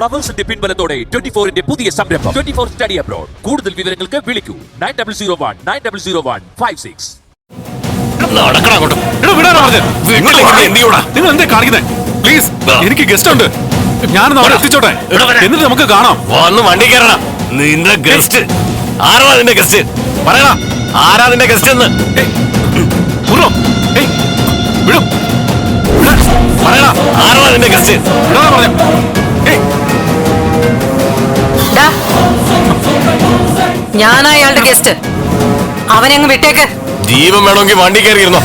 ഫ്ലവേഴ്സിന്റെ പിൻബലത്തോടെ twenty ഫോറിന്റെ പുതിയ സംരംഭം. ട്വന്റി ഫോർ സ്റ്റഡി അബ്രോഡ് കൂടുതൽ വിവരങ്ങൾക്ക് വിളിക്കൂ. Nine double zero one nine double zero one five six നിങ്ങൾ എന്തേ കാണിക്കുന്നത് പ്ലീസ്. എനിക്ക് ഗസ്റ്റ് ഉണ്ട്. ഞാനൊന്ന് അവിടെ എത്തിച്ചോട്ടെ. എന്നിട്ട് നമുക്ക് കാണാം. വന്ന് വണ്ടി കയറണം നിന്റെ ഗസ്റ്റ് ആരാ നിന്റെ ഗസ്റ്റ് പറയണ ആരാ നിന്റെ ഗസ്റ്റ് എന്ന്? ഞാനാ അയാളുടെ ഗസ്റ്റ് അവനങ്ങ് വിട്ടേക്ക്. ജീവൻ വേണമെങ്കിൽ വണ്ടി കയറിയിരുന്നോ?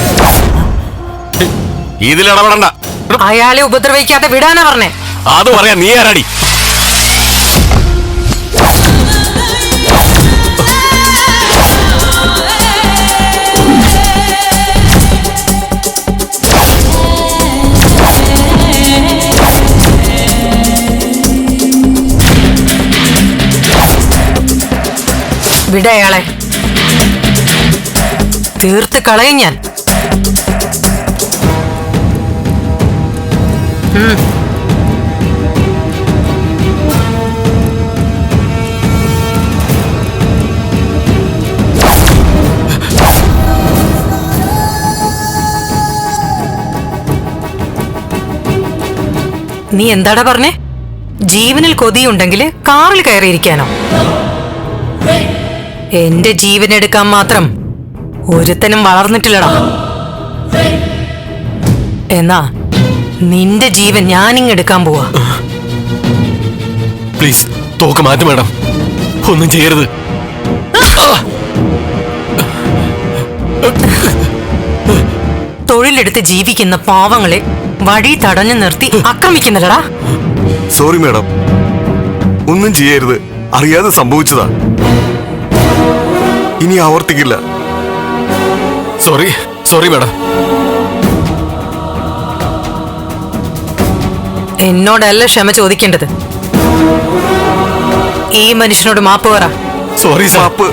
ഇതിൽ ഇടപെടണ്ട. അയാളെ ഉപദ്രവിക്കാതെ വിടാനാ പറഞ്ഞേ. അത് പറയാ നീ ആരാടി? വിട അയാളെ. തീർത്ത് കളയും ഞാൻ. നീ എന്താടാ പറഞ്ഞേ? ജീവനിൽ കൊതിയുണ്ടെങ്കിൽ കാറിൽ കയറിയിരിക്കാനോ? എന്റെ ജീവൻ എടുക്കാൻ മാത്രം ഒരുത്തനും വളർന്നിട്ടില്ലടാ. എന്നാ നിന്റെ ജീവൻ ഞാനിങ് എടുക്കാൻ പോവാ. പ്ലീസ് തോക്ക് മാറ്റി മാഡം. ഒന്നും ചെയ്യരുത്. തൊഴിലെടുത്ത് ജീവിക്കുന്ന പാവങ്ങളെ വഴി തടഞ്ഞു നിർത്തി ആക്രമിക്കുന്നില്ലടാ. Sorry madam. ഒന്നും ചെയ്യരുത്. അറിയാതെ സംഭവിച്ചതാ. ഇനി ആവർത്തിക്കില്ല. സോറി സോറി മേഡം എന്നോടല്ല ക്ഷമ ചോദിക്കേണ്ടത്. ഈ മനുഷ്യനോട് മാപ്പ് പറ. സോറി മാപ്പ്.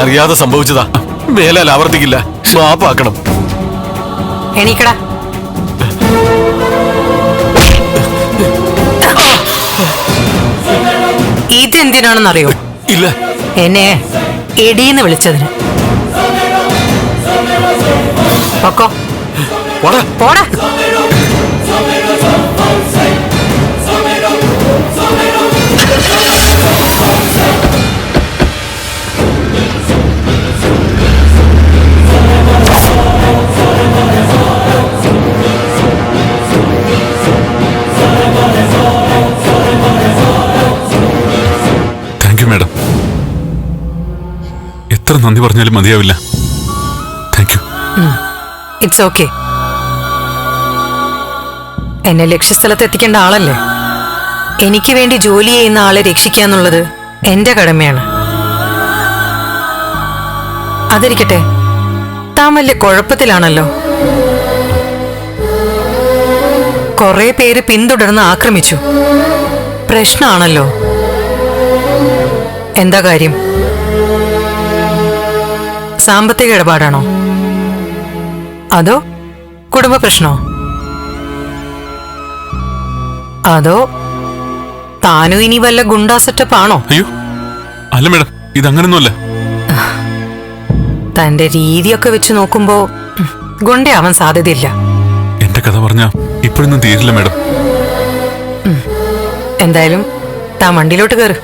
അറിയാതെ സംഭവിച്ചതാ. മേലാൽ ആവർത്തിക്കില്ല. മാപ്പാക്കണം. എണീക്കടാ. ഇതെന്തിനാണെന്നറിയോ? ഇല്ല. എന്നെ എടീന്ന് വിളിച്ചതിന്. പൊക്കോ. പോടാ. എത്ര നന്ദി പറഞ്ഞാലും മതിയാവില്ല. താങ്ക് യു ഇറ്റ്സ് ഓക്കെ എന്നെ ലക്ഷ്യസ്ഥലത്ത് എത്തിക്കേണ്ട ആളല്ലേ? എനിക്ക് വേണ്ടി ജോലി ചെയ്യുന്ന ആളെ രക്ഷിക്കുക എന്നുള്ളത് എന്റെ കടമയാണ്. അതിരിക്കട്ടെ താൻ വലിയ കുഴപ്പത്തിലാണല്ലോ. കുറെ പേര് പിന്തുടർന്ന് ആക്രമിച്ചു. പ്രശ്നമാണല്ലോ എന്താ കാര്യം? സാമ്പത്തിക ഇടപാടാണോ? അതോ കുടുംബ പ്രശ്നോ? അതോ താനും ഇനി വല്ല ഗുണ്ടാ സെറ്റപ്പ് ആണോ? അയ്യോ അല്ല മേഡം ഇതങ്ങനൊന്നുമല്ല. തന്റെ രീതിയൊക്കെ വെച്ച് നോക്കുമ്പോ ഗുണ്ടയാവാൻ സാധ്യതയില്ല. എന്റെ കഥ പറഞ്ഞ ഇപ്പോഴൊന്നും തീരില്ല മേഡം. എന്തായാലും താൻ വണ്ടിയിലോട്ട് കയറ്